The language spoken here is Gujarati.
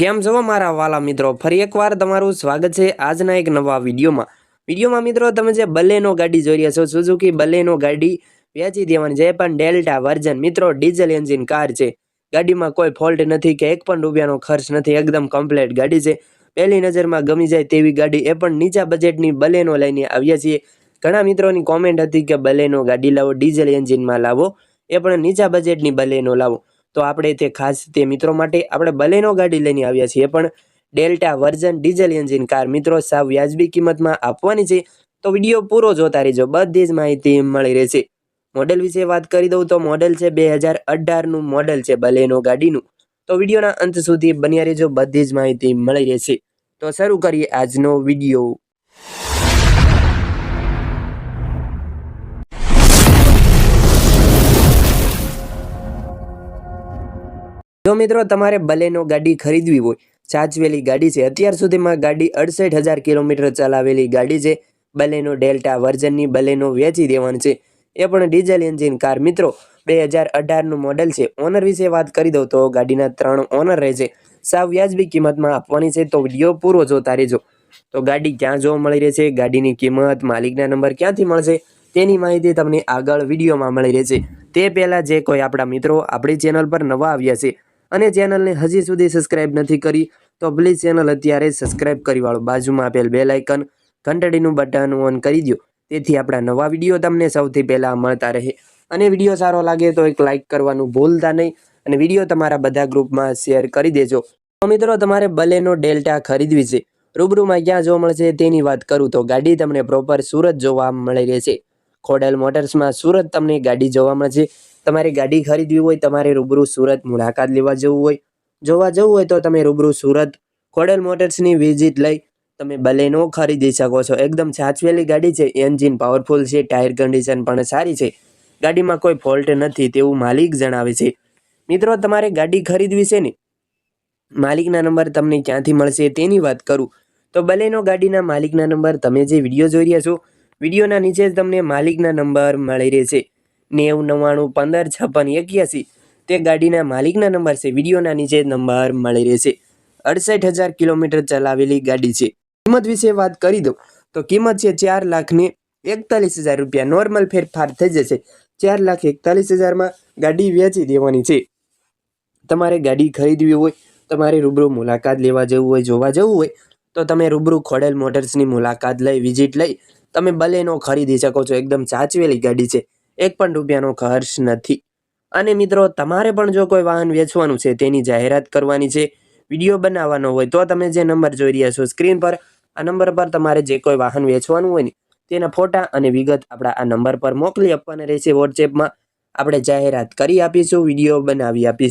કેમ છો મારા વાલા મિત્રો, ફરી એકવાર તમારું સ્વાગત છે આજના એક નવા વિડીયોમાં. વિડીયોમાં મિત્રો તમે જે બલેનો ગાડી જોઈ રહ્યા છો સુઝુકી બલેનો ગાડી વેચી દેવાની છે પણ ડેલ્ટા વર્ઝન મિત્રો ડીઝલ એન્જિન કાર છે. ગાડીમાં કોઈ ફોલ્ટ નથી કે એક પણ રૂપિયાનો ખર્ચ નથી, એકદમ કમ્પ્લેટ ગાડી છે. પહેલી નજરમાં ગમી જાય તેવી ગાડી, એ પણ નીચા બજેટની બલેનો લઈને આવ્યા છીએ. ઘણા મિત્રોની કોમેન્ટ હતી કે બલેનો ગાડી લાવો ડીઝલ એન્જિનમાં લાવો, એ પણ નીચા બજેટની બલેનો લાવો. તો આપણે તે ખાસ તે મિત્રો માટે આપણે બલેનો ગાડી લઈને આવ્યા છીએ, પણ delta version diesel engine car મિત્રો સાવ વ્યાજબી કિંમતમાં આપવાની છે. તો વીડિયો પૂરો જોતા રહેજો, બધી જ માહિતી મળી રહેશે. મોડેલ વિશે વાત કરી દઉં તો મોડેલ છે બે હજાર અઢારનું મોડેલ છે બલેનો ગાડીનું. તો વિડીયોના અંત સુધી બન્યા રહેજો, બધી જ માહિતી મળી રહેશે. તો શરૂ કરીએ આજનો વીડિયો. જો મિત્રો તમારે બલેનો ગાડી ખરીદવી હોય, સાચવેલી ગાડી છે, અત્યાર સુધીમાં ગાડી અડસઠ હજાર કિલોમીટર ચલાવેલી ગાડી છે. બલેનો ડેલ્ટા વર્ઝનની બલેનો વેચી દેવાની છે. એ પણ ડીઝલ એન્જિન કાર મિત્રો, બે હજાર અઢારનું મોડેલ છે. ઓનર વિશે વાત કરી દઉં તો ગાડીના ત્રણ ઓનર રહે છે. સાવ વ્યાજબી કિંમતમાં આપવાની છે તો વીડિયો પૂરો જોતા રહેજો. તો ગાડી ક્યાં જોવા મળી રહેશે ગાડીની કિંમત, માલિકના નંબર ક્યાંથી મળશે? તેની માહિતી તમને આગળ વિડીયોમાં મળી રહેશે. તે પહેલાં જે કોઈ આપણા મિત્રો આપણી ચેનલ પર નવા આવ્યા છે અને ચેનલને હજી સુધી સબસ્ક્રાઇબ નથી કરી, તો પ્લીઝ ચેનલ અત્યારે સબસ્ક્રાઇબ કરી વાળો. બાજુમાં આપેલ બે લાઇકન, ઘંટડીનું બટન ઓન કરી દો તેથી આપણા નવા વીડિયો તમને સૌથી પહેલાં મળતા રહે. અને વીડિયો સારો લાગે તો એક લાઇક કરવાનું ભૂલતા નહીં. અને વીડિયો તમારા બધા ગ્રુપમાં શેર કરી દેજો. તો મિત્રો, તમારે બલેનો ડેલ્ટા ખરીદવી છે. રૂબરૂમાં ક્યાં જોવા મળશે તેની વાત કરું તો ગાડી તમને પ્રોપર સુરત જોવા મળી રહેશે. ખોડલ મોટર્સમાં સુરત તમને ગાડી જોવા મળશે. તમારે ગાડી ખરીદવી હોય, તમારે રૂબરૂ સુરત મુલાકાત લેવા જવું હોય. જોવા જવું હોય તો તમે રૂબરૂ સુરત કોડલ મોટર્સની વિઝિટ લઈ તમે બલેનો ખરીદી શકો છો. એકદમ સાચવેલી ગાડી છે, એન્જિન પાવરફુલ છે, ટાયર કન્ડિશન પણ સારી છે. ગાડીમાં કોઈ ફોલ્ટ નથી તેવું માલિક જણાવે છે. મિત્રો, તમારે ગાડી ખરીદવી છે ને? માલિકના નંબર તમને ક્યાંથી મળશે તેની વાત કરું. તો બલેનો ગાડીના માલિકના નંબર, તમે જે વીડિયો જોઈ રહ્યા છો, વિડીયોના નીચે જ તમને માલિકના નંબર મળી રહેશે. નેવું, નવ્વાણું, પંદર, છપ્પન, એક્યાસી. તે ગાડીના માલિકના નંબર છે. વિડીયોના નીચે નંબર મળી રહેશે. અડસઠ હજાર કિલોમીટર ચલાવેલી ગાડી છે. કિંમત વિશે વાત કરી દઉં. તો કિંમત છે ચાર લાખને એકતાલીસ હજાર રૂપિયા. નોર્મલ ફેરફાર થઈ જશે. ચાર લાખ એકતાલીસ હજારમાં ગાડી વેચી દેવાની છે. તમારે ગાડી ખરીદવી હોય, તમારે રૂબરૂ મુલાકાત લેવા જવું હોય, જોવા જવું હોય, તો તમે રૂબરૂ ખોડેલ મોટર્સની મુલાકાત લઈ, વિઝિટ લઈ, તમે બલેનો ખરીદી શકો છો. એકદમ સાચવેલી ગાડી છે. એક પણ રૂપિયાનો ખર્ચ નથી. અને મિત્રો, તમારે પણ જો કોઈ વાહન વેચવાનું છે, તેની જાહેરાત કરવાની છે, વીડિયો બનાવવાનો હોય, તો તમે જે નંબર જોઈ રહ્યા છો, સ્ક્રીન પર, આ નંબર પર તમારે જે કોઈ વાહન વેચવાનું હોય ને, તેના ફોટા અને વિગત આપણા આ નંબર પર મોકલી આપવાના રહેશે વોટ્સએપમાં આપણે જાહેરાત કરી આપીશું, વીડિયો બનાવી આપીશું.